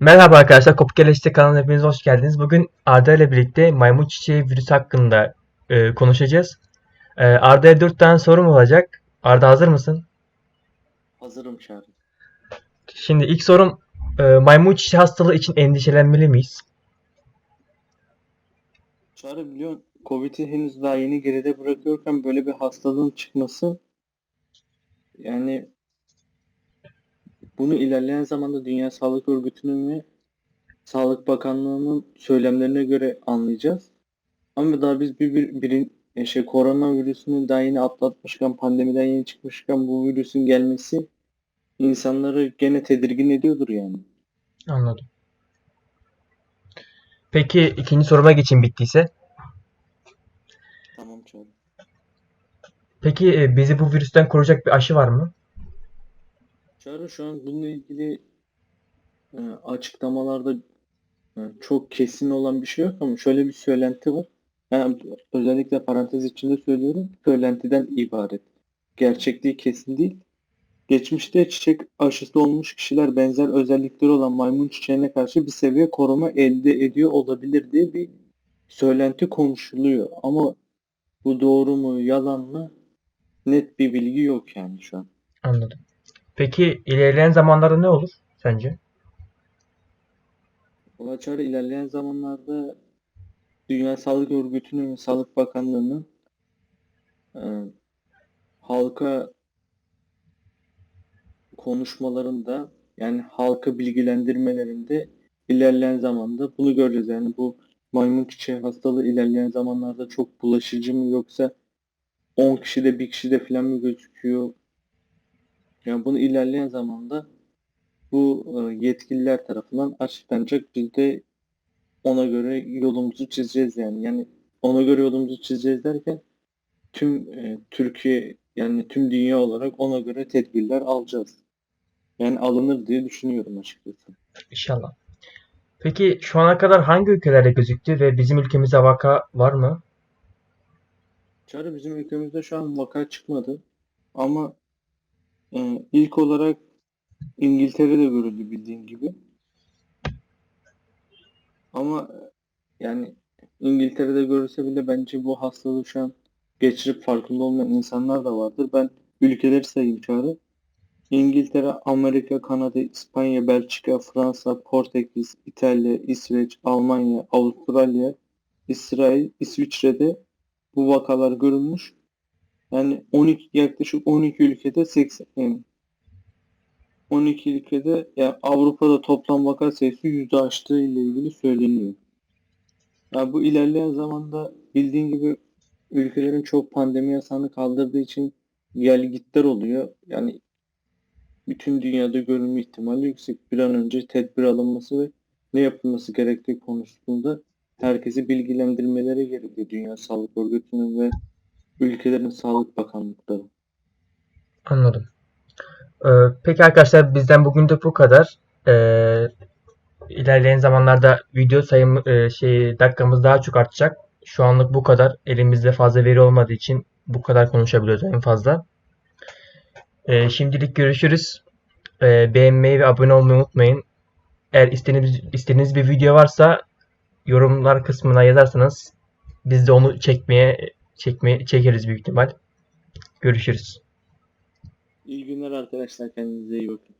Merhaba arkadaşlar, Kopkeleşti kanalına hepiniz hoş geldiniz. Bugün Arda ile birlikte maymun çiçeği virüsü hakkında e, konuşacağız. E, Arda'ya 4 tane sorum olacak. Arda hazır mısın? Hazırım Çağrı. Şimdi ilk sorum, e, maymun çiçeği hastalığı için endişelenmeli miyiz? Çağrı biliyorsun Covid'i henüz daha yeni geride bırakıyorken böyle bir hastalığın çıkması yani bunu ilerleyen zamanda Dünya Sağlık Örgütü'nün ve Sağlık Bakanlığı'nın söylemlerine göre anlayacağız. Ama daha biz bir, bir, birin, e, şey, koronavirüsünü daha yeni atlatmışken, pandemiden yeni çıkmışken bu virüsün gelmesi insanları gene tedirgin ediyordur yani. Anladım. Peki ikinci soruma geçeyim bittiyse. Tamam Çağrı. Peki e, bizi bu virüsten koruyacak bir aşı var mı? Çağrı şu an bununla ilgili e, açıklamalarda e, çok kesin olan bir şey yok ama şöyle bir söylenti var. Ben özellikle parantez içinde söylüyorum. Söylentiden ibaret. Gerçekliği kesin değil. Geçmişte çiçek aşısı olmuş kişiler benzer özellikleri olan maymun çiçeğine karşı bir seviye koruma elde ediyor olabilir diye bir söylenti konuşuluyor. Ama bu doğru mu, yalan mı? Net bir bilgi yok yani şu an. Anladım. Peki ilerleyen zamanlarda ne olur sence? Valla ilerleyen zamanlarda Dünya Sağlık Örgütü'nün Sağlık Bakanlığı'nın e, halka konuşmalarında yani halkı bilgilendirmelerinde ilerleyen zamanda bunu göreceğiz. Yani bu maymun çiçeği hastalığı ilerleyen zamanlarda çok bulaşıcı mı yoksa 10 kişide bir kişide falan mı gözüküyor? Yani bunu ilerleyen zamanda bu e, yetkililer tarafından açıklanacak. Biz de ona göre yolumuzu çizeceğiz yani. Yani ona göre yolumuzu çizeceğiz derken tüm e, Türkiye yani tüm dünya olarak ona göre tedbirler alacağız. Yani alınır diye düşünüyorum açıkçası. İnşallah. Peki şu ana kadar hangi ülkelerde gözüktü ve bizim ülkemizde vaka var mı? Çağrı bizim ülkemizde şu an vaka çıkmadı. Ama e, ilk olarak İngiltere'de görüldü bildiğin gibi. Ama yani İngiltere'de görülse bile bence bu hastalığı şu an geçirip farkında olmayan insanlar da vardır. Ben ülkeleri sayayım Çağrı. İngiltere, Amerika, Kanada, İspanya, Belçika, Fransa, Portekiz, İtalya, İsveç, Almanya, Avustralya, İsrail, İsviçre'de bu vakalar görülmüş. Yani 12 yaklaşık 12 ülkede 80 yani 12 ülkede yani Avrupa'da toplam vaka sayısı yüzde aştığı ile ilgili söyleniyor. Yani bu ilerleyen zamanda bildiğin gibi ülkelerin çok pandemi yasağını kaldırdığı için gel gitler oluyor. Yani bütün dünyada görülme ihtimali yüksek. Bir an önce tedbir alınması ve ne yapılması gerektiği konusunda herkesi bilgilendirmeleri gerekiyor. Dünya Sağlık Örgütü'nün ve ülkelerin sağlık bakanlıkları. Anladım. Ee, peki arkadaşlar bizden bugün de bu kadar. Ee, ilerleyen zamanlarda video sayım e, şey dakikamız daha çok artacak. Şu anlık bu kadar. Elimizde fazla veri olmadığı için bu kadar konuşabiliyoruz en fazla. Ee, şimdilik görüşürüz. Ee, beğenmeyi ve abone olmayı unutmayın. Eğer istediğiniz, istediğiniz bir video varsa yorumlar kısmına yazarsanız biz de onu çekmeye çekmeye çekeriz büyük ihtimal. Görüşürüz. İyi günler arkadaşlar. Kendinize iyi bakın.